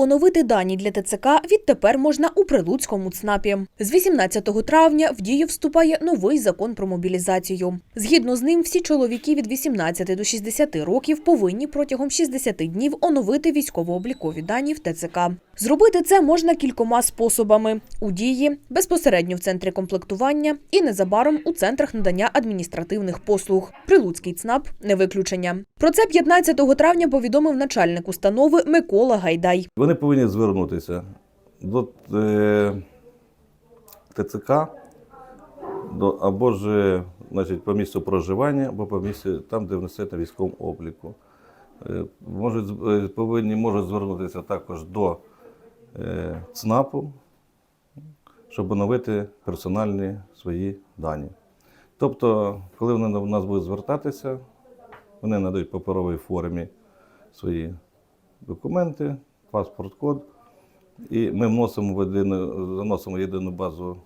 Оновити дані для ТЦК відтепер можна у Прилуцькому ЦНАПі. З 18 травня в дію вступає новий закон про мобілізацію. Згідно з ним, всі чоловіки від 18 до 60 років повинні протягом 60 днів оновити військово-облікові дані в ТЦК. Зробити це можна кількома способами: у дії, безпосередньо в центрі комплектування і незабаром у центрах надання адміністративних послуг. Прилуцький ЦНАП не виключення. Про це 15 травня повідомив начальник установи Микола Гайдай. Вони повинні звернутися до е, ТЦК до, або ж значить, по місцю проживання, або по місцю там, де внесете військовому обліку. Е, можуть, е, повинні можуть звернутися також до ЦНАПу, щоб оновити персональні свої дані. Тобто, коли вони до нас будуть звертатися, вони надають паперовій формі свої документи, паспорт, код. І ми вносимо в єдину, заносимо в єдину базу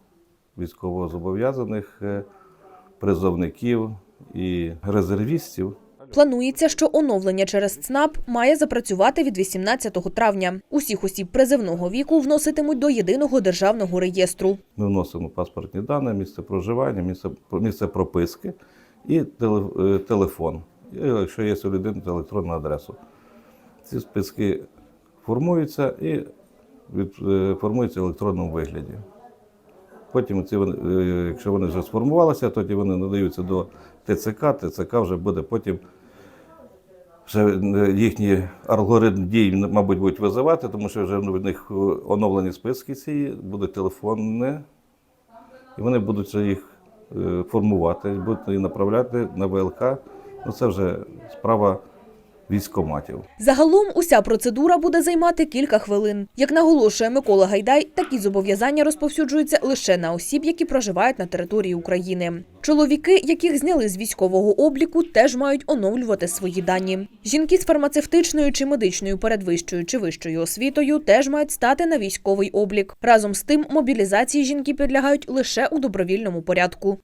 військовозобов'язаних, е, призовників і резервістів. Планується, що оновлення через ЦНАП має запрацювати від 18 травня. Усіх осіб призивного віку вноситимуть до єдиного державного реєстру. Ми вносимо паспортні дані, місце проживання, місце, місце прописки і е, телефон. І, якщо є у людини, то електронну адресу. Ці списки формуються і е, формуються в електронному вигляді. Потім, ці, е, якщо вони вже сформувалися, тоді вони надаються до ТЦК, ТЦК вже буде потім вже е, їхній алгоритм дій, мабуть, будуть визивати, тому що вже в них оновлені списки ці, буде телефонне, і вони будуть їх формувати, будуть їх направляти на ВЛК. Ну, це вже справа військкоматів. Загалом уся процедура буде займати кілька хвилин. Як наголошує Микола Гайдай, такі зобов'язання розповсюджуються лише на осіб, які проживають на території України. Чоловіки, яких зняли з військового обліку, теж мають оновлювати свої дані. Жінки з фармацевтичною чи медичною передвищою чи вищою освітою теж мають стати на військовий облік. Разом з тим, мобілізації жінки підлягають лише у добровільному порядку.